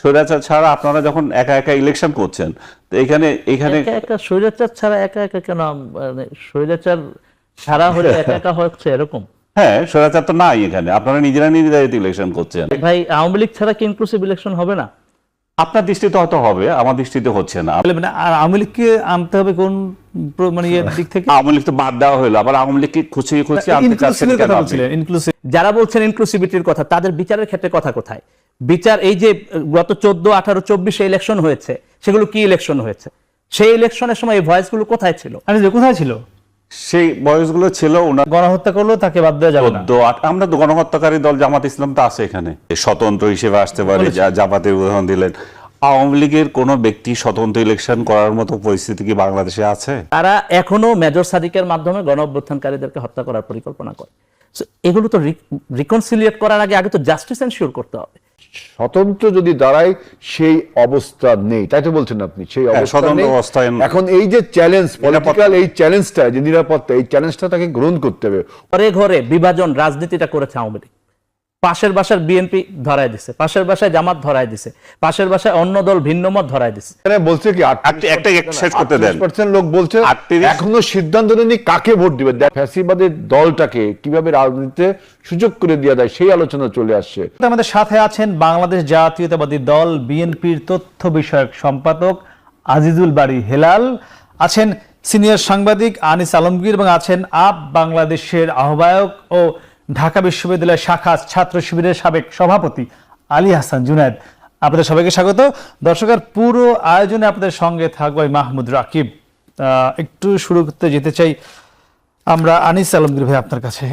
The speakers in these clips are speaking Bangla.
স্বৈরাচার ছাড়া আপনারা যখন একা একা ইলেকশন করছেন তো এখানে এখানে একা স্বৈরাচার ছাড়া একা একা কেন মানে স্বৈরাচার ছাড়া হলে একা একা হচ্ছে এরকম? হ্যাঁ স্বৈরাচার তো নাই এখানে। আপনারা নিজেরা নিজেরাই ইলেকশন করছেন। ভাই আওয়ামী লীগ ছাড়া কি ইনক্লুসিভ ইলেকশন হবে না? আপনার দৃষ্টিতে হয়তো হবে আমার দৃষ্টিতে হচ্ছে না। মানে আর আওয়ামী লীগকে আনতে হবে কোন মানে ইয়ের দিক থেকে? আওয়ামী লীগ তো বাদ দেওয়া হলো আবার আওয়ামী লীগকে খুঁচিয়ে খুঁচিয়ে আনতে চাচ্ছেন কেন কথা আপনি? বলছিলেন ইনক্লুসিভ যারা বলছেন ইনক্লুসিভিটির কথা তাদের বিচারের ক্ষেত্রে কথা কোথায়? বিচার এই যে গত চোদ্দ আঠারো চব্বিশে ইলেকশন হয়েছে সেগুলো কি ইলেকশন হয়েছে? সেই ইলেকশনের সময় এই ভয়েসগুলো কোথায় ছিল? কোথায় ছিল? সেই বয়সগুলো ছিল ওনার গণহত্যা করলেও তাকে বাদ দেওয়া যাবে না। আট আমরা তো গণহত্যাকারী দল জামাত ইসলাম তো আছে এখানে। স্বতন্ত্র হিসেবে আসতে পারে যা- জামাতের উদাহরণ দিলেন। আওয়ামী লীগের কোনো ব্যক্তি স্বতন্ত্র ইলেকশন করার মতো পরিস্থিতি কি বাংলাদেশে আছে? তারা এখনও মেজর সাদিকের মাধ্যমে গণ অভ্যুত্থানকারীদেরকে হত্যা করার পরিকল্পনা করে। এগুলো তো রিকনসিলিয়েট করার আগে আগে তো জাস্টিস এনশিওর করতে হবে। স্বতন্ত্র যদি দাঁড়ায় সেই অবস্থা নেই। তাই তো বলছেন আপনি সেই হ্যাঁ, অবস্থা এখন এই যে চ্যালেঞ্জ পলিটিক্যাল এই চ্যালেঞ্জটা যে নিরাপত্তা এই চ্যালেঞ্জটা তাকে গ্রহণ করতে হবে। ঘরে ঘরে বিভাজন রাজনীতিটা করেছে আওয়ামী লীগ। পাশের বাসার বিএনপি ধরায় দিছে পাশের বাসায় জামাত ধরায় দিছে পাশের বাসায় অন্য দল ভিন্ন মত ধরায় দিছে। এখানে বলছে কি একটা- একটা শেষ করতে দেন। পার্সেন্ট লোক বলছে এখনও সিদ্ধান্ত নেই কাকে ভোট দিবে। ফ্যাসিবাদের দলটাকে কীভাবে রাজনীতিতে সুযোগ করে দেওয়া যায় সেই আলোচনা চলে আসছে। আমাদের সাথে আছেন বাংলাদেশ জাতীয়তাবাদী দল বিএনপির তথ্য বিষয়ক সম্পাদক আজিজুল বাড়ি হেলাল আছেন সিনিয়র সাংবাদিক আনিস আলমগীর এবং আছেন আপ বাংলাদেশের আহ্বায়ক ও ঢাকা বিশ্ববিদ্যালয়ের শাখা ছাত্র শিবিরের সাবেক সভাপতি আলী হাসান জুনায়দ। আপনাদের সবাইকে স্বাগত। দর্শকের পুরো আয়োজনে আপনাদের সঙ্গে থাকব মাহমুদ রাকিব। একটু শুরু করতে যেতে চাই আমরা আনিস আলমগীর ভাই আপনার কাছে।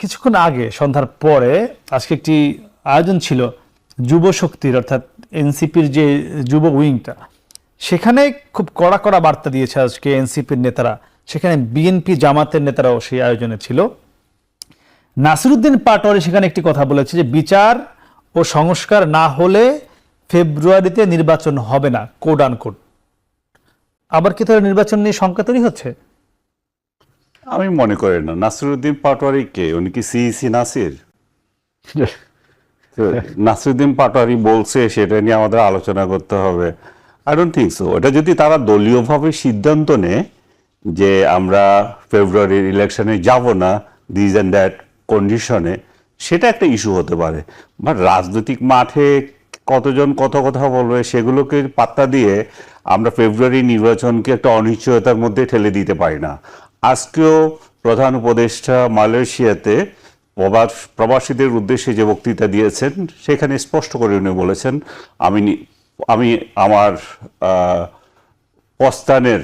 কিছুক্ষণ আগে, সন্ধ্যার পরে, আজকে একটি আয়োজন ছিল যুব শক্তির, অর্থাৎ এনসিপির যে যুব উইংটা। সেখানে খুব কড়া কড়া বার্তা দিয়েছে আজকে এনসিপির নেতারা। সেখানে বিএনপি জামাতের নেতারাও সেই আয়োজনে ছিল। নাসিরুদ্দিন পাটোয়ারি সেখানে একটি কথা বলেছে যে বিচার ও সংস্কার না হলে ফেব্রুয়ারিতে নির্বাচন হবে না কোড আন কোড আবার কি তাহলে নির্বাচন নিয়ে শঙ্কা তৈরি হচ্ছে? আমি মনে করি না। নাসিরুদ্দিন পাটোয়ারি কে? উনি কি সিইসি নাসির? নাসিরুদ্দিন পাটোয়ারি বলছে, সেটা নিয়ে আমাদের আলোচনা করতে হবে। আই ডোন্ট থিঙ্ক সো এটা যদি তারা দলীয়ভাবে সিদ্ধান্ত নেয় যে আমরা ফেব্রুয়ারির ইলেকশনে যাব না দিস অ্যান্ড দ্যাট কন্ডিশনে সেটা একটা ইস্যু হতে পারে। বাট রাজনৈতিক মাঠে কতজন কত কথা বলবে সেগুলোকে পাত্তা দিয়ে আমরা ফেব্রুয়ারি নির্বাচনকে একটা অনিশ্চয়তার মধ্যে ঠেলে দিতে পারি না। আজকেও প্রধান উপদেষ্টা মালয়েশিয়াতে প্রবাস, প্রবাসীদের উদ্দেশ্যে যে বক্তৃতা দিয়েছেন, সেখানে স্পষ্ট করে উনি বলেছেন, আমি আমি আমার প্রস্থানের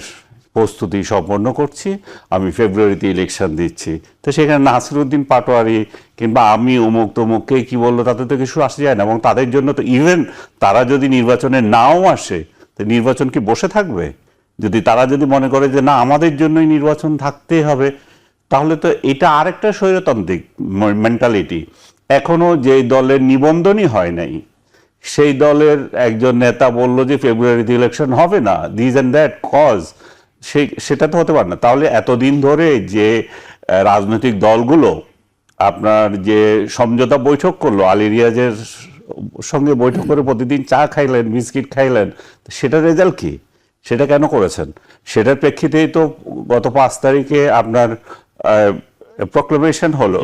প্রস্তুতি সম্পন্ন করছি। আমি ফেব্রুয়ারিতে ইলেকশন দিচ্ছি। তো সেখানে নাসিরুদ্দিন পাটোয়ারি কিংবা আমি অমুক তমুক কে বলল তাতে তো কিছু আসে যায় না এবং তাদের জন্য তো ইভেন তারা যদি নির্বাচনে নাও আসে, তো নির্বাচন কি বসে থাকবে? যদি তারা যদি মনে করে যে না, আমাদের জন্যই নির্বাচন থাকতেই হবে, তাহলে তো এটা আরেকটা স্বৈরতান্ত্রিক মেন্টালিটি এখনও যে দলের নিবন্ধনই হয় নাই, সেই দলের একজন নেতা বলল যে ফেব্রুয়ারিতে ইলেকশন হবে না দিস অ্যান্ড দ্যাট কজ সে, সেটা তো হতে পারে না। তাহলে এতদিন ধরে যে রাজনৈতিক দলগুলো আপনার যে সমঝোতা বৈঠক করল আলী রিয়াজের সঙ্গে বৈঠক করে প্রতিদিন চা খাইলেন, বিস্কিট খাইলেন সেটা সেটার রেজাল্ট কি? সেটা কেন করেছেন? সেটার প্রেক্ষিতেই তো গত পাঁচ তারিখে আপনার প্রক্লেমেশন হলো।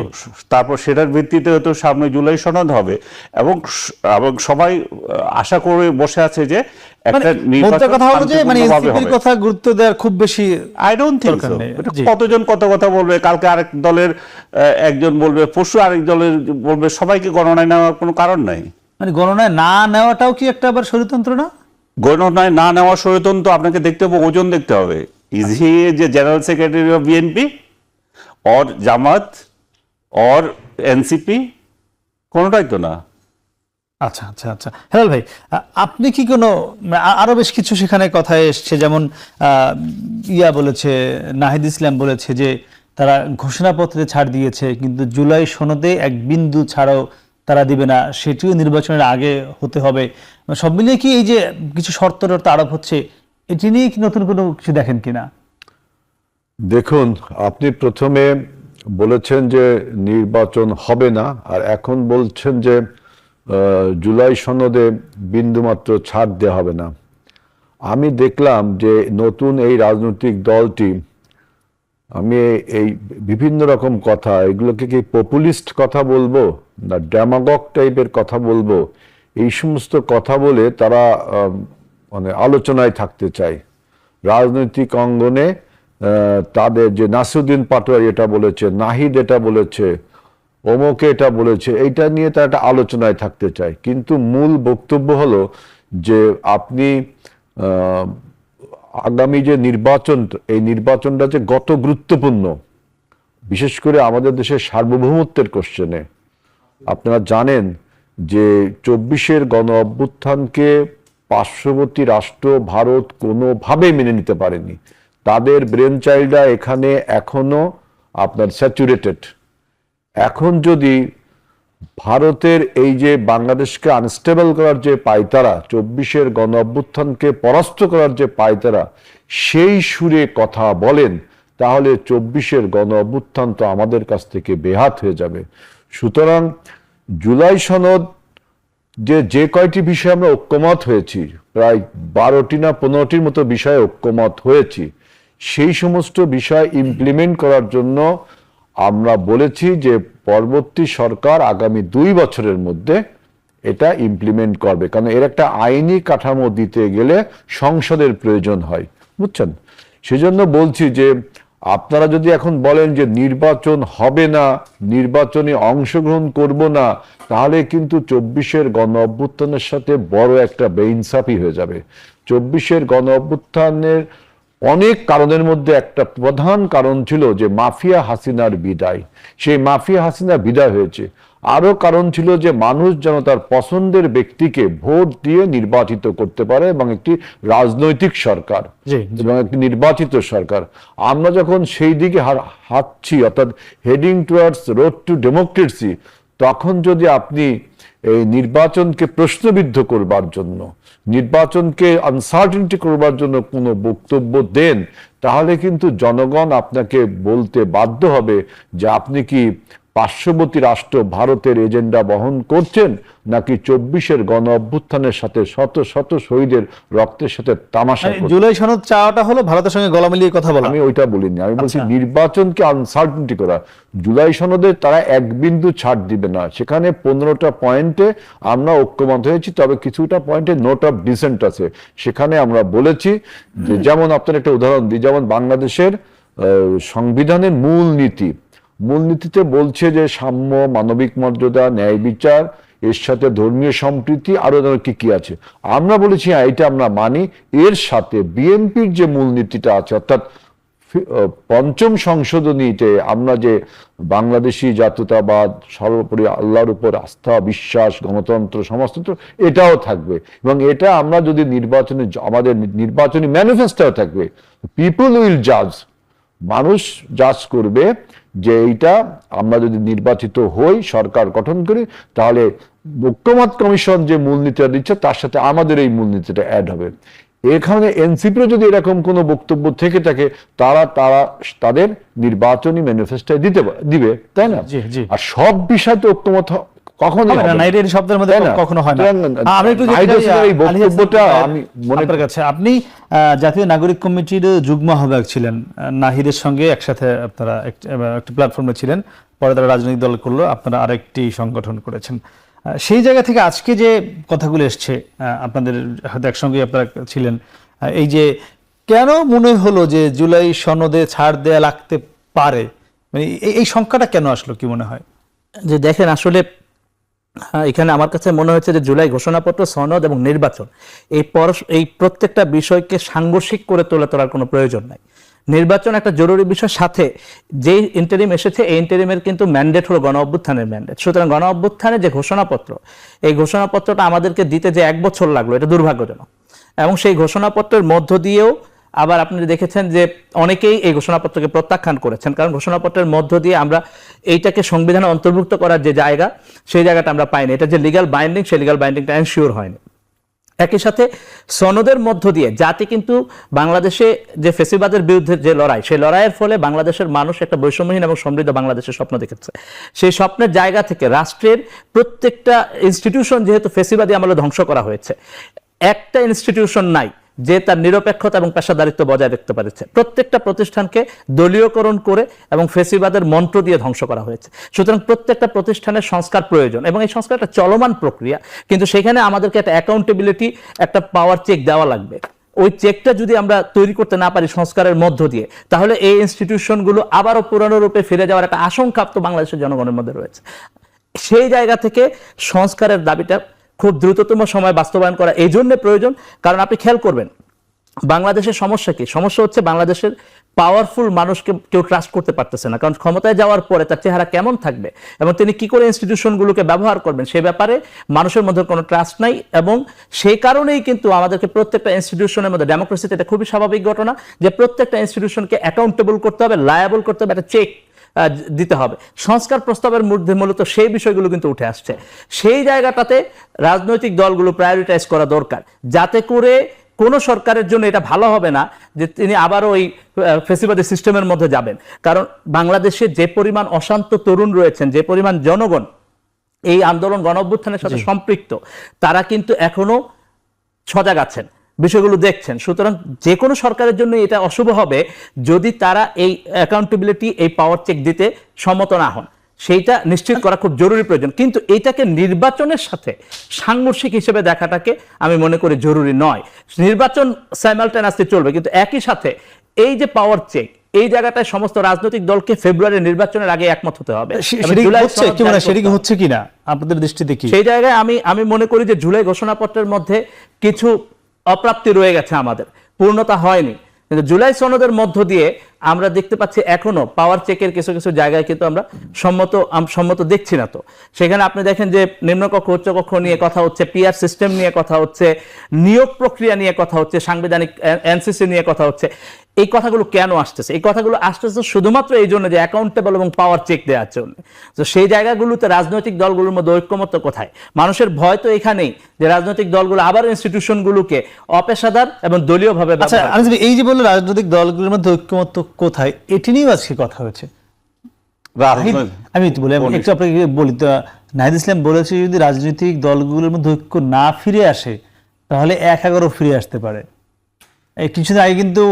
তারপর সেটার ভিত্তিতে তো সামনে জুলাই সনদ হবে এবং এবং সবাই আশা করে বসে আছে যে একটা মানে কথা হলো যে মানে এনসিপির কথা গুরুত্ব দেওয়ার খুব বেশি আই ডোন্ট থিঙ্ক দরকার কতজন কত কথা বলবে কালকে আরেক দলের একজন বলবে পরশু আরেক দলের বলবে সবাইকে গণনায় নেওয়ার কোনো কারণ নাই। মানে গণনায় না নেওয়াটাও কি একটা আবার না? গণনায় না নেওয়া আপনাকে দেখতে হবে ওজন দেখতে হবে। ইজ হি যে general secretary of BNP or Jamaat, or NCP, কোনোটাই তো না। আচ্ছা আচ্ছা আচ্ছা। হেলাল ভাই আপনি কি কোনো আ- আরও বেশ কিছু সেখানে কথা এসছে, যেমন ইয়া বলেছে, নাহিদ ইসলাম বলেছে যে তারা ঘোষণাপত্রে ছাড় দিয়েছে, কিন্তু জুলাই সনদে এক বিন্দু ছাড়াও তারা দিবে না, সেটিও নির্বাচনের আগে হতে হবে। সব মিলিয়ে কি এই যে কিছু শর্ত টর্ত আরোপ হচ্ছে, এটি নিয়ে কি নতুন কোনো কিছু দেখেন কিনা? দেখুন, আপনি প্রথমে বলেছেন যে নির্বাচন হবে না, আর এখন বলছেন যে জুলাই সনদে বিন্দুমাত্র ছাড় দেওয়া হবে না। আমি দেখলাম যে নতুন এই রাজনৈতিক দলটি, আমি এই বিভিন্ন রকম কথা, এগুলোকে কি পপুলিস্ট কথা বলব না ড্যামাগক টাইপের কথা বলব? এই সমস্ত কথা বলে তারা মানে আলোচনায় থাকতে চায়। রাজনৈতিক অঙ্গনে তাদের যে নাসিরুদ্দিন পাটোয়ারি এটা বলেছে, নাহিদ এটা বলেছে অমুকে এটা বলেছে, এইটা নিয়ে তারা একটা আলোচনায় থাকতে চায়। কিন্তু মূল বক্তব্য হলো যে আপনি আগামী যে নির্বাচন, এই নির্বাচনটা যে গত গুরুত্বপূর্ণ, বিশেষ করে আমাদের দেশের সার্বভৌমত্বের কোশ্চেনে আপনারা জানেন যে চব্বিশের গণ অভ্যুত্থানকে পার্শ্ববর্তী রাষ্ট্র ভারত কোনোভাবেই মেনে নিতে পারেনি। তাদের ব্রেন চাইল্ডরা এখানে এখনও আপনার স্যাচুরেটেড এখন যদি ভারতের এই যে বাংলাদেশকে আনস্টেবল করার যে পায়তারা চব্বিশের গণ অভ্যুত্থানকে পরাস্ত করার যে পায়তারা সেই সুরে কথা বলেন, তাহলে চব্বিশের গণ অভ্যুত্থান তো আমাদের কাছ থেকে বেহাত হয়ে যাবে। সুতরাং জুলাই সনদ যে যে কয়টি বিষয়ে আমরা ঐক্যমত হয়েছি, প্রায় বারোটি না পনেরোটির মতো বিষয়ে ঐক্যমত হয়েছি সেই সমস্ত বিষয় ইমপ্লিমেন্ট করার জন্য আমরা বলেছি যে পরবর্তী সরকার আগামী দুই বছরের মধ্যে এটা ইমপ্লিমেন্ট করবে। কারণ এর একটা আইনি কাঠামো দিতে গেলে সংসদের প্রয়োজন হয়। বুঝছেন? সেজন্য বলছি যে আপনারা যদি এখন বলেন যে নির্বাচন হবে না, নির্বাচনে অংশগ্রহণ করব না, তাহলে কিন্তু চব্বিশের গণ অভ্যুত্থানের সাথে বড় একটা বেইনসাফি হয়ে যাবে। চব্বিশের গণ অভ্যুত্থানের অনেক কারণের মধ্যে একটা প্রধান কারণ ছিল যে মাফিয়া হাসিনার বিদায়। সেই মাফিয়া হাসিনা বিদায় হয়েছে। আরও কারণ ছিল যে মানুষ যেন তার পছন্দের ব্যক্তিকে ভোট দিয়ে নির্বাচিত করতে পারে এবং একটি রাজনৈতিক সরকার এবং একটি নির্বাচিত সরকার। আমরা যখন সেই দিকে হাঁটছি অর্থাৎ heading towards road to democracy তখন যদি আপনি এই নির্বাচনকে প্রশ্নবিদ্ধ করবার জন্য, নির্বাচনকে আনসার্টেনটি করবার জন্য কোনো বক্তব্য দেন, তাহলে কিন্তু জনগণ আপনাকে বলতে বাধ্য হবে যে আপনি কি পার্শ্ববর্তী রাষ্ট্র ভারতের এজেন্ডা বহন করছেন নাকি চব্বিশের গণ অভ্যুত্থানের সাথে শত শত শহীদের রক্তের সাথে তামাশা মানে জুলাই সনদ চাওয়াটা হলো ভারতের সঙ্গে গলা মিলিয়ে কথা বলা। আমি ওইটা বলিনি। আমি বলছি নির্বাচনকে আনসার্টিনিটি করা। জুলাই সনদে তারা এক বিন্দু ছাড় দিবে না। সেখানে পনেরোটা পয়েন্টে আমরা ঐক্যমত হয়েছি তবে কিছুটা পয়েন্টে নোট অফ ডিসেন্ট আছে। সেখানে আমরা বলেছি যে যেমন আপনার একটা উদাহরণ দিই যেমন বাংলাদেশের সংবিধানের মূল নীতি মূলনীতিতে বলছে যে সাম্য, মানবিক মর্যাদা, ন্যায় বিচার, এর সাথে ধর্মীয় সম্প্রীতি, আরও ধরনের কি কি আছে। আমরা বলেছি হ্যাঁ এটা আমরা মানি। এর সাথে বিএনপির যে মূলনীতিটা আছে, অর্থাৎ পঞ্চম সংশোধনীতে আমরা যে বাংলাদেশি জাতীয়তাবাদ, সর্বোপরি আল্লাহর উপর আস্থা, বিশ্বাস, গণতন্ত্র, সমাজতন্ত্র, এটাও থাকবে। এবং এটা আমরা যদি নির্বাচনে আমাদের নির্বাচনী ম্যানিফেস্টোও থাকবে। পিপল উইল জাজ মানুষ জাজ করবে। যে এইটা আমরা যদি নির্বাচিত হই সরকার গঠন করি তাহলে ঐক্যমত কমিশন যে মূলনীতিটা দিচ্ছে তার সাথে আমাদের এই মূলনীতিটা অ্যাড হবে এখানে এনসিপিরও যদি এরকম কোনো বক্তব্য থেকে থাকে তারা তারা তাদের নির্বাচনী ম্যানিফেস্টোয় দিতে দিবে তাই না। আর সব বিষয়ে তো ঐক্যমত হ- কখনোই হবে না, হবে নাইডের শব্দের মধ্যে কখনো হয় না। আমি একটু এই বক্তব্যটা আমি মনে কাছে। আপনি জাতীয় নাগরিক কমিটির যুগ্ম আহ্বায়ক ছিলেন। নাহিদের সঙ্গে একসাথে আপনারা একটি প্ল্যাটফর্মে ছিলেন। পরে তারা রাজনৈতিক দল করল আপনারা আরেকটি সংগঠন করেছেন। সেই জায়গা থেকে আজকে যে কথাগুলো এসছে আহ, আপনাদের হয়তো একসঙ্গে আপনারা ছিলেন এই যে কেন মনে হলো যে জুলাই সনদে ছাড় দেয়া লাগতে পারে? মানে এই- এই সংখ্যাটা কেন আসলো কি মনে হয়? যে দেখেন আসলে এখানে আমার কাছে মনে হচ্ছে যে জুলাই ঘোষণাপত্র, সনদ এবং নির্বাচন, এই পরস- এই প্রত্যেকটা বিষয়কে সাংঘর্ষিক করে তোলা তোলার কোনো প্রয়োজন নাই। নির্বাচন একটা জরুরি বিষয়, সাথে যে ইন্টারিম এসেছে, এই ইন্টারিমের কিন্তু ম্যান্ডেট হলো গণ অভ্যুত্থানের ম্যান্ডেট সুতরাং গণ অভ্যুত্থানের যে ঘোষণাপত্র, এই ঘোষণাপত্রটা আমাদেরকে দিতে যে এক বছর লাগল, এটা দুর্ভাগ্যজনক। এবং সেই ঘোষণাপত্রের মধ্য দিয়েও আবার আপনি দেখেছেন যে অনেকেই এই ঘোষণাপত্রকে প্রত্যাখ্যান করেছেন, কারণ ঘোষণাপত্রের মধ্য দিয়ে আমরা এইটাকে সংবিধানে অন্তর্ভুক্ত করার যে জায়গা, সেই জায়গাটা আমরা পাইনি। এটা যে লিগাল বাইন্ডিং সেই লিগাল বাইন্ডিংটা এনশিওর হয়নি। একই সাথে সনদের মধ্য দিয়ে জাতি কিন্তু বাংলাদেশে যে ফেসিবাদের বিরুদ্ধে যে লড়াই, সেই লড়াইয়ের ফলে বাংলাদেশের মানুষ একটা বৈষম্যহীন এবং সমৃদ্ধ বাংলাদেশের স্বপ্ন দেখেছে। সেই স্বপ্নের জায়গা থেকে রাষ্ট্রের প্রত্যেকটা ইনস্টিটিউশন যেহেতু ফেসিবাদী আমলে ধ্বংস করা হয়েছে, একটা ইনস্টিটিউশন নাই। যে তার নিরপেক্ষতা এবং পেশাদারিত্ব বজায় রাখতে পারেছে। প্রত্যেকটা প্রতিষ্ঠানকে দলীয়করণ করে এবং ফেসিবাদের মন্ত্র দিয়ে ধ্বংস করা হয়েছে। সুতরাং প্রত্যেকটা প্রতিষ্ঠানের সংস্কার প্রয়োজন এবং এই সংস্কার একটা চলমান প্রক্রিয়া, কিন্তু সেখানে আমাদেরকে একটা অ্যাকাউন্টেবিলিটি একটা পাওয়ার চেক দেওয়া লাগবে। ওই চেকটা যদি আমরা তৈরি করতে না পারি সংস্কারের মধ্য দিয়ে, তাহলে এই ইনস্টিটিউশনগুলো আবারও পুরানো রূপে ফিরে যাওয়ার একটা আশঙ্কা তো বাংলাদেশের জনগণের মধ্যে রয়েছে। সেই জায়গা থেকে সংস্কারের দাবিটা খুব দ্রুততম সময় বাস্তবায়ন করা এই জন্য প্রয়োজন, কারণ আপনি খেয়াল করবেন, বাংলাদেশের সমস্যা কি? সমস্যা হচ্ছে বাংলাদেশের পাওয়ারফুল মানুষকে কেউ ট্রাস্ট করতে পারতেছে না। কারণ ক্ষমতায় যাওয়ার পরে তার চেহারা কেমন থাকবে? এবং তিনি কি করে ইনস্টিটিউশনগুলোকে ব্যবহার করবেন? সে ব্যাপারে মানুষের মধ্যে কোনো ট্রাস্ট নাই এবং সেই কারণেই কিন্তু আমাদেরকে প্রত্যেকটা ইনস্টিটিউশনের মধ্যে ডেমোক্রেসিতে এটা খুবই স্বাভাবিক ঘটনা যে প্রত্যেকটা ইনস্টিটিউশনকে অ্যাকাউন্টেবল করতে হবে লায়াবল করতে হবে, একটা চেক দিতে হবে। সংস্কার প্রস্তাবের মধ্যে মূলত সেই বিষয়গুলো কিন্তু উঠে আসছে। সেই জায়গাটাতে রাজনৈতিক দলগুলো প্রায়োরিটাইজ করা দরকার। যাতে করে কোন সরকারের জন্য এটা ভালো হবে না যে তিনি আবারও ওই ফেসিবাদী সিস্টেমের মধ্যে যাবেন। কারণ বাংলাদেশে যে পরিমাণ অশান্ত তরুণ রয়েছেন যে পরিমাণ জনগণ এই আন্দোলন গণ অভ্যুত্থানের সাথে সম্পৃক্ত তারা কিন্তু এখনও সজাগ আছেন। বিষয়গুলো দেখছেন। সুতরাং যে কোনো সরকারের জন্য এটা অশুভ হবে যদি তারা এই অ্যাকাউন্টেবিলিটি এই পাওয়ার চেক দিতে সম্মত না হন। সেইটা নিশ্চিত করা খুব জরুরি প্রয়োজন। কিন্তু এইটাকে নির্বাচনের সাথে সাংঘর্ষিক হিসেবে দেখাটাকে আমি মনে করি জরুরি নয়। নির্বাচন সাইমালটেনাসলি চলবে কিন্তু একই সাথে এই যে পাওয়ার চেক এই জায়গাটায় সমস্ত রাজনৈতিক দলকে ফেব্রুয়ারি নির্বাচনের আগে একমত হতে সেটা হবে। হচ্ছে কিনা আপনাদের দৃষ্টিতে কি? সেই জায়গায় আমি আমি মনে করি যে জুলাই ঘোষণাপত্রের মধ্যে কিছু অপ্রাপ্তি রয়ে গেছে আমাদের। পূর্ণতা হয়নি। কিন্তু জুলাই সনদের মধ্য দিয়ে আমরা দেখতে পাচ্ছি এখনও পাওয়ার চেকের কিছু কিছু জায়গায় কিন্তু আমরা সম্মত সম্মত দেখছি না তো। সেখানে আপনি দেখেন যে নিম্নকক্ষ, উচ্চকক্ষ নিয়ে কথা হচ্ছে পিআর সিস্টেম নিয়ে কথা হচ্ছে, নিয়োগ প্রক্রিয়া নিয়ে কথা হচ্ছে, সাংবিধানিক এনসিসি নিয়ে কথা হচ্ছে। এই কথাগুলো কেন আসতেছে? এই কথাগুলো আসতেছে শুধুমাত্র এই জন্য যে অ্যাকাউন্টেবল এবং পাওয়ার চেক দেওয়ার জন্য। তো সেই জায়গাগুলোতে রাজনৈতিক দলগুলোর মধ্যে ঐক্যমত্য কোথায়? মানুষের ভয় তো এখানেই যে রাজনৈতিক দলগুলো আবার ইনস্টিটিউশনগুলোকে অপেশাদার এবং দলীয়ভাবে আচ্ছা এই যে বলল রাজনৈতিক দলগুলোর মধ্যে ঐক্যমত্য কোথায় এটি নিয়েও আজকে কথা হয়েছে। আমি বলি আমি একটু আপনাকে বলি তো নাহিদ ইসলাম বলেছে যদি রাজনৈতিক দলগুলোর মধ্যে ঐক্য না ফিরে আসে তাহলে এক এগারো ফিরে আসতে পারে। কিছুদিন আগে কিন্তু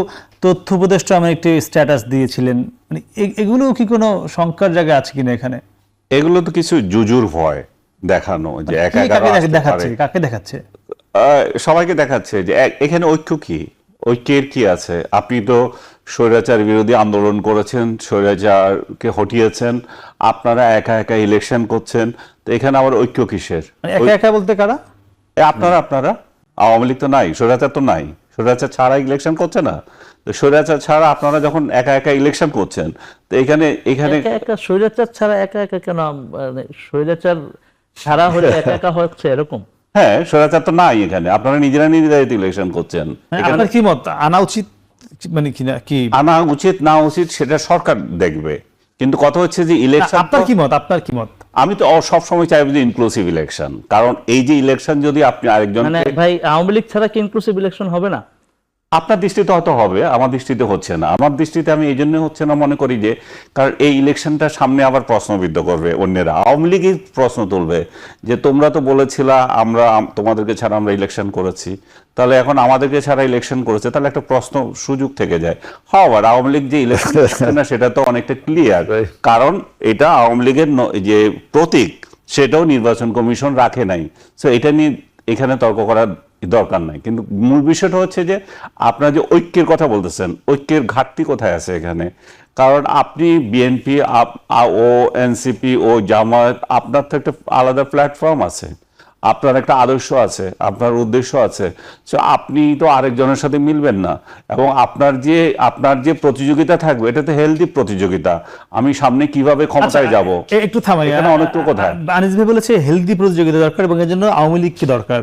তথ্য উপদেষ্টা আমার একটি স্ট্যাটাস দিয়েছিলেন। মানে এগুলো কি কোনো শঙ্কার জায়গা আছে কিনা এখানে? এগুলো তো কিছু জুজুর ভয় দেখানো যে একা কি কাকে দেখাচ্ছে? কাকে দেখাচ্ছে? সবাইকে দেখাচ্ছে যে এখানে ঐক্য কি? ঐক্যের কি আছে? আপনি তো স্বৈরাচার বিরোধী আন্দোলন করেছেন স্বৈরাচারকে হটিয়েছেন আপনারা একা একা ইলেকশন করছেন তো এখানে আবার ঐক্য কিসের? মানে একা একা বলতে কারা? আপনারা আপনারা? আওয়ামী লীগ তো নাই স্বৈরাচার তো নাই। স্বৈরাচার ছাড়া ইলেকশন করছে না। স্বৈরাচার ছাড়া আপনারা যখন একা একা ইলেকশন করছেন তো এখানে এখানে একা একা স্বৈরাচার ছাড়া একা একা কেন মানে স্বৈরাচার ছাড়া হলে একা একা হচ্ছে এরকম? হ্যাঁ স্বৈরাচার তো নাই এখানে। আপনারা নিজেরা নিজেরাই ইলেকশন করছেন। মানে আপনার কি মত? আনা উচিত মানে কি না কি? আনা উচিত না উচিত সেটা সরকার দেখবে। কিন্তু কথা হচ্ছে যে ইলেকশন আপনার কি মত? আপনার কি মত? আমি তো সব সময় চাইব যে ইনক্লুসিভ ইলেকশন কারণ এই যে ইলেকশন যদি আপনি আরেকজন মানে ভাই আওয়ামী লীগ ছাড়া কি ইনক্লুসিভ ইলেকশন হবে না? আপনার দৃষ্টিতে হয়তো হবে আমার দৃষ্টিতে হচ্ছে না। আমার দৃষ্টিতে আমি এই জন্য হচ্ছে না মনে করি যে কারণ এই ইলেকশনটা সামনে আবার প্রশ্নবিদ্ধ করবে অন্যেরা। আওয়ামী লীগই প্রশ্ন তুলবে যে তোমরা তো বলেছিলা আমরা তোমাদেরকে ছাড়া আমরা ইলেকশন করেছি। তাহলে এখন আমাদেরকে ছাড়া ইলেকশন করেছে তাহলে একটা প্রশ্ন সুযোগ থেকে যায়। হওয়ার আওয়ামী লীগ যে ইলেকশন না সেটা তো অনেকটা ক্লিয়ার কারণ এটা আওয়ামী লীগের যে প্রতীক সেটাও নির্বাচন কমিশন রাখে নাই। সো এটা নিয়ে এখানে তর্ক করার দরকার নাই। কিন্তু মূল বিষয়টা হচ্ছে যে আপনারা যে ঐক্যের কথা বলতেছেন ঐক্যের ঘাটতি কোথায় আছে এখানে? কারণ আপনি বিএনপি ও এনসিপি ও জামায়াত আপনার তো একটা আলাদা প্ল্যাটফর্ম আছে। আপনার একটা আদর্শ আছে আপনার উদ্দেশ্য আছে। সো আপনি তো আরেকজনের সাথে মিলবেন না। এবং আপনার যে আপনার যে প্রতিযোগিতা থাকবে এটা তো হেলদি প্রতিযোগিতা। আমি সামনে কীভাবে ক্ষমতায় যাব? একটু থামাই। এখানে অনেক? আনিস ভাই বলেছে হেলদি প্রতিযোগিতা দরকার এবং এর জন্য আওয়ামী লীগকে দরকার?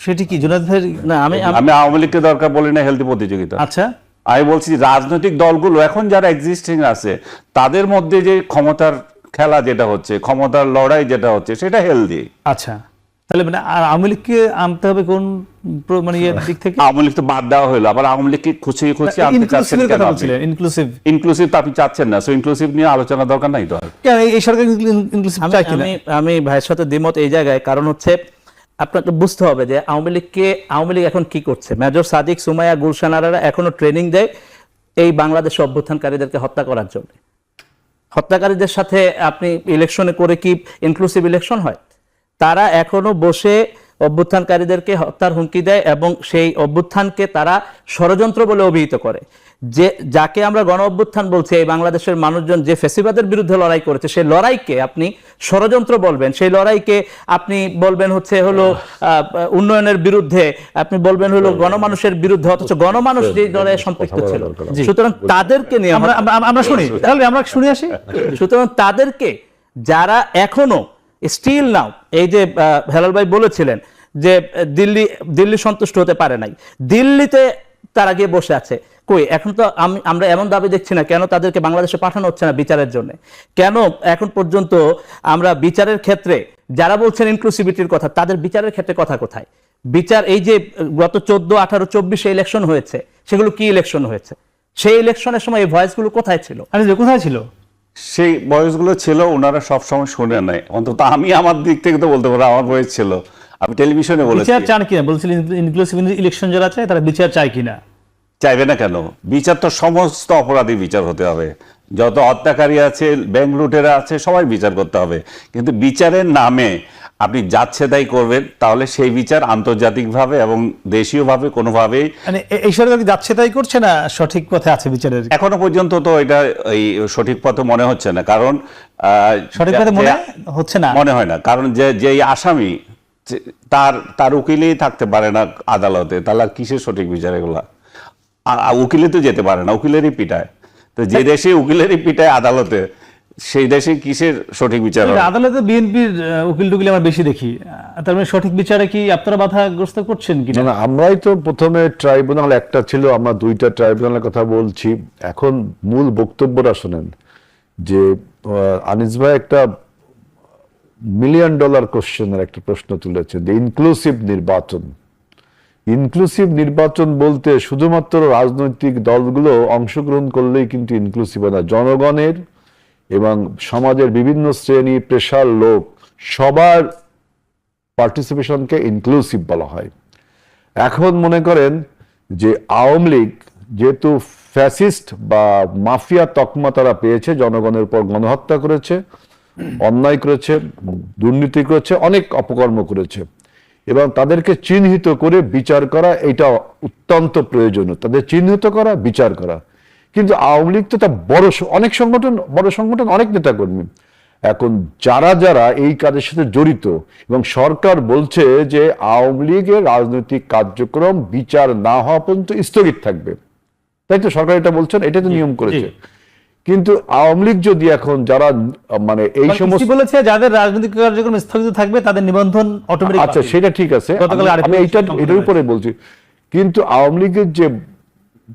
সেটি কি? জোনাদ ভাই না আমি আমি- আওয়ামী লীগকে দরকার বলি না হেলদি প্রতিযোগিতা। আচ্ছা। আমি বলছি রাজনৈতিক দলগুলো এখন যারা এক্সিস্টিং আছে তাদের মধ্যে যে ক্ষমতার খেলা যেটা হচ্ছে ক্ষমতার লড়াই যেটা হচ্ছে সেটা হেলদি আচ্ছা। তাহলে মানে আর আওয়ামী লীগকে আনতে হবে কোন মানে ইয়ের দিক থেকে? আওয়ামী লীগ তো বাদ দেওয়া হলো আবার আওয়ামী লীগকে খুঁচিয়ে খুঁচিয়ে আনতে চাচ্ছেন কেন আপনি? ইনক্লুসিভ ইনক্লুসিভ তো আপনি চাচ্ছেন না সো ইনক্লুসিভ নিয়ে আলোচনা দরকার নাই তো আর। কেন এই- সরকার ইনক্লুসিভ আমি চায় কিনা? আমি আমি ভাইয়ের সাথে দ্বিমত এই জায়গায় কারণ হচ্ছে আপনাকে বুঝতে হবে যে আওয়ামী লীগকে আওয়ামী লীগ এখন কি করছে? মেজর সাদিক, সুমাইয়া, গুলশান আরারা এখনও ট্রেনিং দেয় এই বাংলাদেশ অভ্যুত্থানকারীদেরকে হত্যা করার জন্য। হত্যাকারীদের সাথে আপনি ইলেকশনে করে কি ইনক্লুসিভ ইলেকশন হয়? তারা এখনও বসে অভ্যুত্থানকারীদেরকে হত্যার হুমকি দেয় এবং সেই অভ্যুত্থানকে তারা ষড়যন্ত্র বলে অভিহিত করে। যে যাকে আমরা গণ অভ্যুত্থান বলছি এই বাংলাদেশের মানুষজন যে ফেসিবাদের বিরুদ্ধে লড়াই করেছে সেই লড়াইকে আপনি ষড়যন্ত্র বলবেন সেই লড়াইকে আপনি বলবেন হচ্ছে হলো উন্নয়নের বিরুদ্ধে আপনি বলবেন হলো গণমানুষের বিরুদ্ধে অথচ গণমানুষ যে লড়াইয়ে সম্পৃক্ত ছিল। সুতরাং তাদেরকে নিয়ে আমরা শুনি। তাহলে আমরা শুনে আসি। সুতরাং তাদেরকে যারা এখনও স্টিল নাও এই যে হেলাল ভাই বলেছিলেন যে দিল্লি দিল্লি সন্তুষ্ট হতে পারে নাই। দিল্লিতে তারা গিয়ে বসে আছে। কই? এখন তো আমি আমরা এমন দাবি দেখছি না কেন তাদেরকে বাংলাদেশে পাঠানো হচ্ছে না বিচারের জন্য? কেন এখন পর্যন্ত আমরা বিচারের ক্ষেত্রে যারা বলছেন ইনক্লুসিভিটির কথা তাদের বিচারের ক্ষেত্রে কথা কোথায়? বিচার এই যে গত চোদ্দ আঠারো চব্বিশে ইলেকশন হয়েছে সেগুলো কি ইলেকশন হয়েছে? সেই ইলেকশনের সময় এই ভয়েসগুলো কোথায় ছিল? আরে যে কোথায় ছিল? সেই বয়সগুলো ছিল ওনারা সব সময় শুনে নেয়। অন্তত আমি আমার দিক থেকে তো বলতে পারব আমার বয়স ছিল। আমি টেলিভিশনে বলেছি। বিচার চান কিনা? বলছিলেন ইনক্লুসিভ ইলেকশন যারা চায় তারা বিচার চায় কিনা? চাইবে না কেন? বিচার তো সমস্ত অপরাধী বিচার হতে হবে। যত হত্যাকারী আছে ব্যাংক লুটেরা আছে সবাই বিচার করতে হবে। কিন্তু বিচারের নামে আপনি যাচ্ছে তাই করবেন তাহলে সেই বিচার আন্তর্জাতিকভাবে এবং দেশীয়ভাবে কোনোভাবেই মানে এই সরকার যাচ্ছে তাই করছে না সঠিক পথে আছে বিচারের? এখনও পর্যন্ত তো এটা এই সঠিক পথে মনে হচ্ছে না। কারণ আহ, সঠিক পথে মনে হচ্ছে না? মনে হয় না। কারণ যে যেই আসামি তার তার উকিলেই থাকতে পারে না আদালতে। তাহলে কিসের সঠিক বিচার এগুলা? উকিলে তো যেতে পারে না উকিলেরই পিটায়। তো যে দেশে উকিলেরই পিটায় আদালতে সেই দেশে কিসের সঠিক বিচার? আদালতে বিএনপির উকিল টুকিল আমরা বেশি দেখি। তার মানে সঠিক বিচারে কি আপনারা বাধাগ্রস্ত করছেন কি না আমরাই তো প্রথমে ট্রাইব্যুনাল একটা ছিল আমরা দুইটা ট্রাইব্যুনালের কথা বলছি। এখন মূল বক্তব্যটা শোনেন যে আহ, আনিস ভাই একটা মিলিয়ন ডলার কোশ্চেনের একটা প্রশ্ন তুলেছেন যে ইনক্লুসিভ নির্বাচন। ইনক্লুসিভ নির্বাচন বলতে শুধুমাত্র রাজনৈতিক দলগুলো অংশগ্রহণ করলেই কিন্তু ইনক্লুসিভ না। জনগণের এবং সমাজের বিভিন্ন শ্রেণি, পেশার লোক সবার পার্টিসিপেশনকে ইনক্লুসিভ বলা হয়। এখন মনে করেন যে আওয়ামী লীগ যেহেতু ফ্যাসিস্ট বা মাফিয়া তকমা তারা পেয়েছে, জনগণের উপর গণহত্যা করেছে, অন্যায় করেছে, দুর্নীতি করেছে, অনেক অপকর্ম করেছে। এবং তাদেরকে চিহ্নিত করে বিচার করা এটা অত্যন্ত প্রয়োজনীয়। তাদের চিহ্নিত করা বিচার করা। কিন্তু আওয়ামী লীগ তো তা বড় অনেক সংগঠন বড় সংগঠন অনেক নেতাকর্মী। এখন যারা যারা এই কাজের সাথে জড়িত এবং সরকার বলছে যে আওয়ামী লীগের রাজনৈতিক কার্যক্রম বিচার না হওয়া পর্যন্ত স্থগিত থাকবে। তাই তো সরকার এটা বলছেন এটা তো নিয়ম করেছে। কিন্তু আওয়ামী লীগ যদি এখন যারা মানে এই সমস্ত বলেছে যাদের রাজনৈতিক কার্যক্রম স্থগিত থাকবে তাদের নিবন্ধন অটোমেটিক আচ্ছা সেটা ঠিক আছে। আমি- এইটা এটার উপরে বলছি। কিন্তু আওয়ামী লীগের যে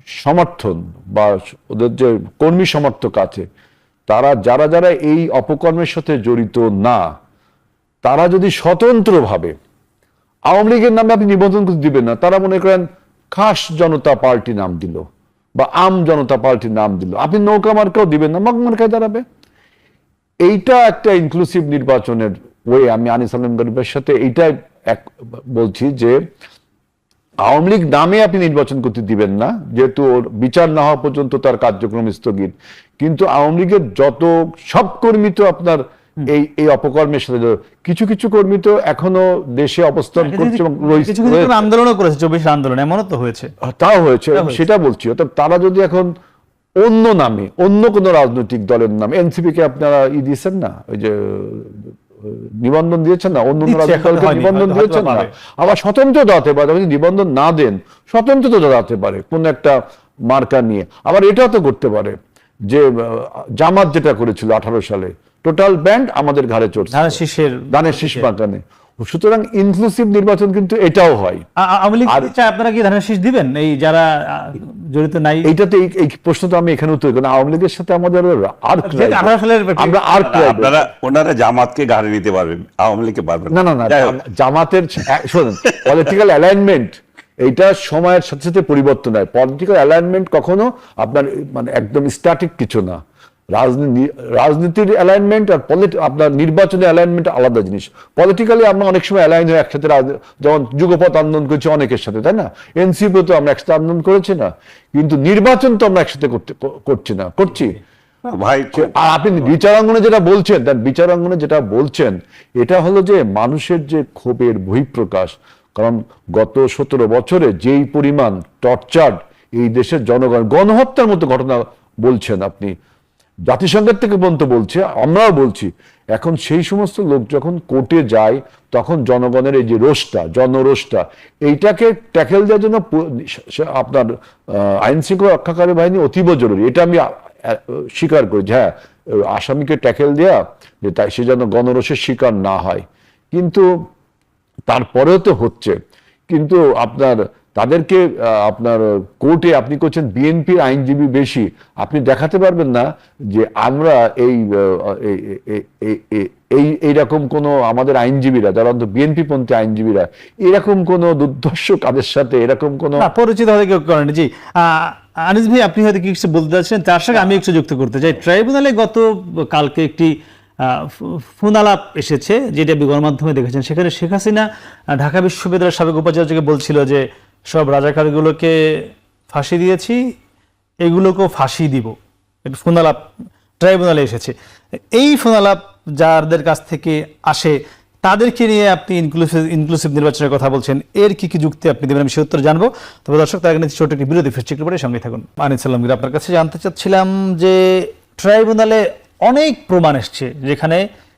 সমর্থন বা ওদের যে কর্মী সমর্থক আছে তারা যারা যারা এই অপকর্মের সাথে জড়িত না তারা যদি স্বতন্ত্রভাবে আওয়ামী লীগের নামে আপনি নিবন্ধন দিবেন না তারা মনে করেন খাস জনতা পার্টি নাম দিল। বা আম জনতা পার্টির নাম দিল। আপনি নৌকা মার্কাও দিবেন না মগ মার্কায় দাঁড়াবে। এইটা একটা ইনক্লুসিভ নির্বাচনের ওয়ে আমি আনিস আলম গরিবের সাথে এইটাই এক বলছি যে, আওয়ামী লীগ নামে আপনি নির্বাচন করতে দিবেন না, যেহেতু ওর বিচার না হওয়া পর্যন্ত তার কার্যক্রম স্থগিত। কিন্তু আওয়ামী লীগের যত সব কর্মী তো আপনার এই এই অপকর্মের সাথে। কিছু কিছু কর্মী তো এখনও দেশে অবস্থান করছে এবং। আন্দোলনও করেছে চব্বিশ আন্দোলন এমনও তো হয়েছে। তাও হয়েছে সেটা বলছি। অর্থাৎ তারা যদি এখন অন্য নামে অন্য কোন রাজনৈতিক দলের নামে এনসিপি কে আপনারা ই দিয়েছেন না? ওই যে নিবন্ধন দিয়েছেন না? অন্য রাজনৈতিক নিবন্ধন দিয়েছেন না? আবার স্বতন্ত্র দাঁড়াতে পারে যদি নিবন্ধন না দেন স্বতন্ত্র তো দাঁড়াতে পারে কোন একটা মার্কা নিয়ে। আবার এটাও তো করতে পারে যে জামাত যেটা করেছিল আঠারো সালে টোটাল ব্যান্ড আমাদের ঘাড়ে চড়ছে। ধানের শীষের দানের শীষ মাকানে সুতরাং ইনক্লুসিভ নির্বাচন কিন্তু এটাও হয়। আওয়ামী লীগ চায়? আপনারা কি ধানের শীষ দিবেন? এই যারা জড়িত নাই। এইটা তো এই- এই প্রশ্ন তো আমি এখানে উত্তর করি। না। আওয়ামী লীগের সাথে আমাদের আর যেটা আঠারো সালের আমরা আর আপনারা ওনারা জামাতকে গাড়ি নিতে পারবেন আওয়ামী লীগকে পারবেন না। না না যাই হোক, জামাতের শোনেন পলিটিক্যাল অ্যালাইনমেন্ট এইটা সময়ের সাথে সাথে পরিবর্তন হয়। পলিটিক্যাল অ্যালাইনমেন্ট কখনো আপনার মানে একদম স্ট্যাটিক কিছু না। রাজনীতি রাজনীতির অ্যালাইনমেন্ট আর পলিটি আপনার নির্বাচনের অ্যালাইনমেন্ট আলাদা জিনিস। পলিটিক্যালি আমরা অনেক সময় অ্যালাইন হয়ে একসাথে যেমন যুগপথ আন্দোলন করেছি অনেকের সাথে তাই না? এনসিপি তো আমরা একসাথে আন্দোলন করেছি না কিন্তু নির্বাচন তো আমরা একসাথে করতে করছি না করছি। ভাই আর আপনি বিচারাঙ্গনে যেটা বলছেন তার বিচারাঙ্গনে যেটা বলছেন এটা হলো যে মানুষের যে ক্ষোভের বহিঃপ্রকাশ কারণ গত সতেরো বছরে যেই পরিমাণ টর্চার এই দেশের জনগণ গণহত্যার মতো ঘটনা বলছেন আপনি জাতিসংঘের থেকে পর্যন্ত বলছে, আমরাও বলছি, এখন সেই সমস্ত লোক যখন কোর্টে যায়, তখন জনগণের এই যে রোষটা, জনরোষটা, এইটাকে ট্যাকেল দেওয়ার জন্য আপনার আইন শৃঙ্খলা রক্ষাকারী বাহিনী অতীব জরুরি। এটা আমি স্বীকার করি হ্যাঁ আসামিকে ট্যাকেল দেয়া, যে তাই সে যেন গণরোষের শিকার না হয়। কিন্তু তারপরেও তো হচ্ছে। কিন্তু আপনার তাদেরকে আপনার কোর্টে আপনি করছেন বিএনপির আইনজীবী বেশি। আপনি দেখাতে পারবেন না যে আমরা এই এই- এই- এই- এই- এই এইরকম কোনো আমাদের আইনজীবীরা যারা অন্তত বিএনপি পন্থী আইনজীবীরা এরকম কোনো দুর্ধর্ষ কাদের সাথে এরকম কোনো পরিচিত হয়তো কেউ করেন জি আনিস ভাই আপনি হয়তো কিছু বলতে চাচ্ছেন তার সঙ্গে আমি একটু যুক্ত করতে চাই। ট্রাইব্যুনালে গত কালকে একটি আহ, ফো- ফোন আলাপ এসেছে যেটা আপনি গণমাধ্যমে দেখেছেন। সেখানে শেখ হাসিনা ঢাকা বিশ্ববিদ্যালয়ের সাবেক উপাচার্যকে বলছিল যে সব রাজাকারগুলোকে ফাঁসি দিয়েছি, এগুলোকেও ফাঁসি দিব। একটা ফোন আলাপ ট্রাইব্যুনালে এসেছে। এই ফোনালাপ যাদের কাছ থেকে আসে, তাদেরকে নিয়ে আপনি ইনক্লুসিভ ইনক্লুসিভ নির্বাচনের কথা বলছেন, এর কি কি যুক্তি আপনি দেবেন আমি সে উত্তর জানব। তবে দর্শক, তার আগে ছোট একটি বিরোধী ফিরছি একটু পরে, সঙ্গে থাকুন। আনিস সাল্লামগীর আপনার কাছে। জানতে চাচ্ছিলাম যে ট্রাইব্যুনালে অনেক প্রমাণ এসছে, যেখানে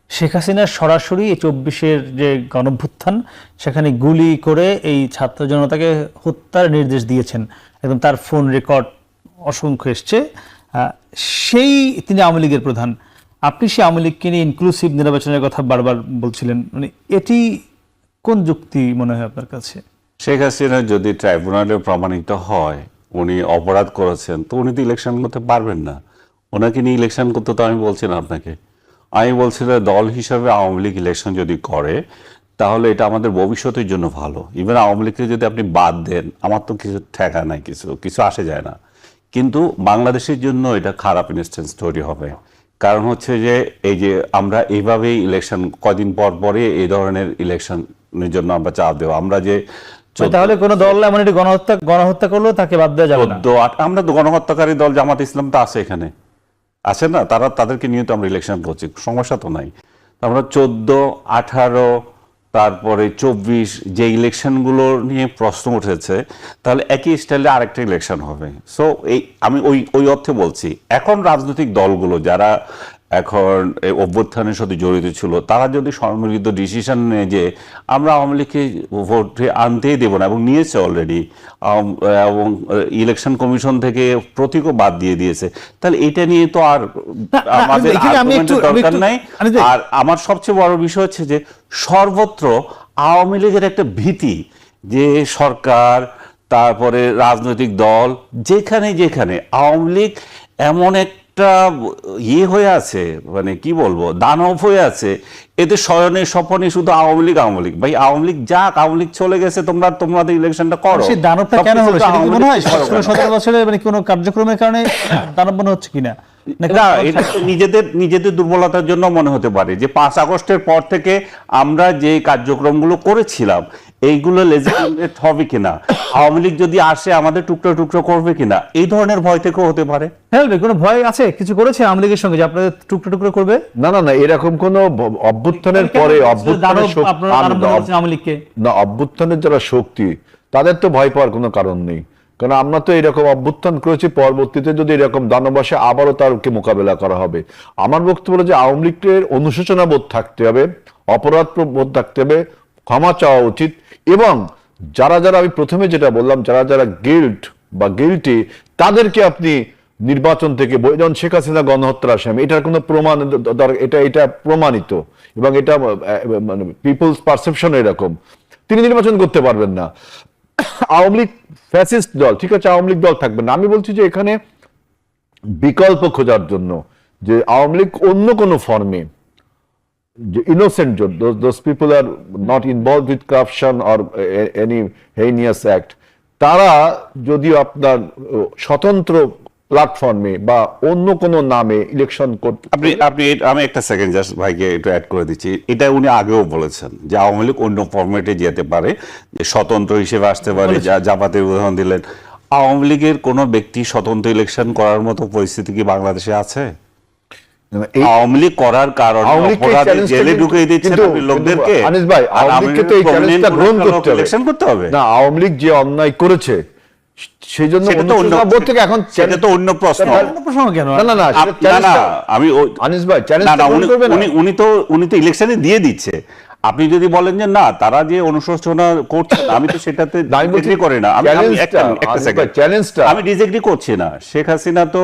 শেখ হাসিনার সরাসরি এই চব্বিশের যে গণভ্যুত্থান, সেখানে গুলি করে এই ছাত্র জনতাকে হত্যার নির্দেশ দিয়েছেন। একদম তার ফোন রেকর্ড অসংখ্য এসছে। সেই তিনি আওয়ামী লীগের প্রধান। আপনি সেই আওয়ামী লীগকে নিয়ে ইনক্লুসিভ নির্বাচনের কথা বারবার বলছিলেন। মানে এটি কোন যুক্তি মনে হয় আপনার কাছে? শেখ হাসিনা যদি ট্রাইব্যুনালে প্রমাণিত হয়, উনি অপরাধ করেছেন, তো উনি তো ইলেকশন করতে পারবেন না। ওনাকে নিয়ে ইলেকশন করতে তো আমি বলছি না আপনাকে। আমি বলছি যে দল হিসাবে আওয়ামী লীগ ইলেকশন যদি করে তাহলে এটা আমাদের ভবিষ্যতের জন্য ভালো। ইভেন আওয়ামী লীগকে যদি আপনি বাদ দেন আমার তো কিছু ঠেকা নাই কিছু কিছু আসে যায় না। কিন্তু বাংলাদেশের জন্য এটা খারাপ ইনস্টেন্স তৈরি হবে। কারণ হচ্ছে যে এই যে আমরা এইভাবেই ইলেকশন কদিন পর পরে এই ধরনের ইলেকশনের জন্য আমরা চাপ দেবো। আমরা যে তাহলে কোন দল এমন একটি গণহত্যা গণহত্যা করলেও তাকে বাদ দেওয়া যাবে না। আমরা তো গণহত্যাকারী দল জামাত ইসলাম তো আছে এখানে। আছে না, তারা তাদেরকে নিয়ে তো আমরা ইলেকশন করছি, সমস্যা তো নাই। আমরা চোদ্দ, আঠারো, তারপরে চব্বিশ, যে ইলেকশনগুলো নিয়ে প্রশ্ন উঠেছে, তাহলে একই স্টাইলে আরেকটা ইলেকশন হবে। সো এই, আমি ওই ওই অর্থে বলছি, এখন রাজনৈতিক দলগুলো যারা এখন এই অভ্যুত্থানের সাথে জড়িত ছিল তারা যদি সম্মিলিত ডিসিশন নেয় যে আমরা আওয়ামী লীগকে ভোটে আনতেই দেবো না এবং নিয়েছে অলরেডি এবং ইলেকশন কমিশন থেকে প্রতীকও বাদ দিয়ে দিয়েছে তাহলে এটা নিয়ে তো আর আমাদের দরকার নাই। আর আমার সবচেয়ে বড় বিষয় হচ্ছে যে সর্বত্র আওয়ামী লীগের একটা ভীতি যে সরকার তারপরে রাজনৈতিক দল যেখানে যেখানে আওয়ামী লীগ এমন একটা ইয়ে হয়ে আছে মানে কি বলব দানব হয়ে আছে। এতে শয়নে স্বপনে শুধু আওয়ামী লীগ আওয়ামী লীগ। ভাই আওয়ামী লীগ যাক আওয়ামী লীগ চলে গেছে তোমরা তোমাদের ইলেকশনটা করো। সেই দানবটা কেন হলো? সেটা মনে হয়। সতেরো বছরে মানে কোনো কার্যক্রমের কারণে দানব মনে হচ্ছে কিনা? এটা নিজেদের নিজেদের দুর্বলতার জন্য মনে হতে পারে যে পাঁচ আগস্টের পর থেকে আমরা যে কার্যক্রমগুলো করেছিলাম এইগুলো লেজিটিমেট হবে কিনা? আওয়ামী লীগ যদি আসে আমাদের টুকরো টুকরো করবে কিনা? এই ধরনের ভয় থেকেও হতে পারে। হ্যাঁ কোনো ভয় আছে? কিছু করেছে আওয়ামী লীগের সঙ্গে যে আপনাদের টুকরো টুকরো করবে? না না না এরকম কোনো অভ্যুত্থানের পরে অভ্যুত্থানের শক্তি- না অভ্যুত্থানের যারা শক্তি তাদের তো ভয় পাওয়ার কোনো কারণ নেই। কারণ আমরা তো এরকম অভ্যুত্থান করেছি, পরবর্তীতে যদি এরকম দানব আসে আবারও তারকে মোকাবেলা করা হবে। আমার বক্তব্য হলো যে আওয়ামী লীগের অনুশোচনা বোধ থাকতে হবে অপরাধ বোধ থাকতে হবে, ক্ষমা চাওয়া উচিত এবং যারা যারা আমি প্রথমে যেটা বললাম, যারা যারা গিল্ট বা গিল্টি তাদেরকে আপনি নির্বাচন থেকে যেমন শেখ হাসিনা গণহত্যার আসামি, এটার কোনো প্রমাণ এটা এটা প্রমাণিত এবং এটা মানে পিপলস পারসেপশন এরকম। তিনি নির্বাচন করতে পারবেন না। আওয়ামী লীগ ফ্যাসিস্ট দল, ঠিক আছে, আওয়ামী লীগ দল থাকবে না। আমি বলছি যে এখানে বিকল্প খোঁজার জন্য যে আওয়ামী লীগ অন্য কোনো ফর্মে যে innocent those people are not involve with corruption or any heinous act তারা যদি আপনার স্বতন্ত্র প্ল্যাটফর্মে বা অন্য কোনো নামে ইলেকশন করতে আপনি আপনি আমি একটা সেকেন্ড জাস্ট ভাইকে একটু অ্যাড করে দিচ্ছি। এটা উনি আগেও বলেছেন যে আওয়ামী লীগ অন্য ফরম্যাটে যেতে পারে যে স্বতন্ত্র হিসেবে আসতে পারে যা জামাতের উদাহরণ দিলেন। আওয়ামী লীগের কোনো ব্যক্তি স্বতন্ত্র ইলেকশন করার মতো পরিস্থিতি কি বাংলাদেশে আছে? এই আওয়ামী লীগ করার কারণে অপরাধী জেলে ঢুকিয়ে দিচ্ছেন লোকদেরকে? আনিস ভাই, আওয়ামী লীগকে তো এই চ্যালেঞ্জটা গ্রহণ করতে হবে। ইলেকশন করতে হবে? না আওয়ামী লীগ যে অন্যায় করেছে সেই জন্য থেকে এখন সেটা তো অন্য প্রশ্ন। অন্য প্রশ্ন কেন? না না না সেটা আপ- না না চ্যালেঞ্জটা- আমি আনিস ভাই উনি তো উনি তো ইলেকশনে দিয়ে দিচ্ছে। আপনি যদি বলেন যে না তারা যে অনুশোচনা করছে আমি তো সেটাতে না, করে না। আমি একটা সেকেন্ড চ্যালেঞ্জটা আমি ডিসএগ্রি করছি না। শেখ হাসিনা তো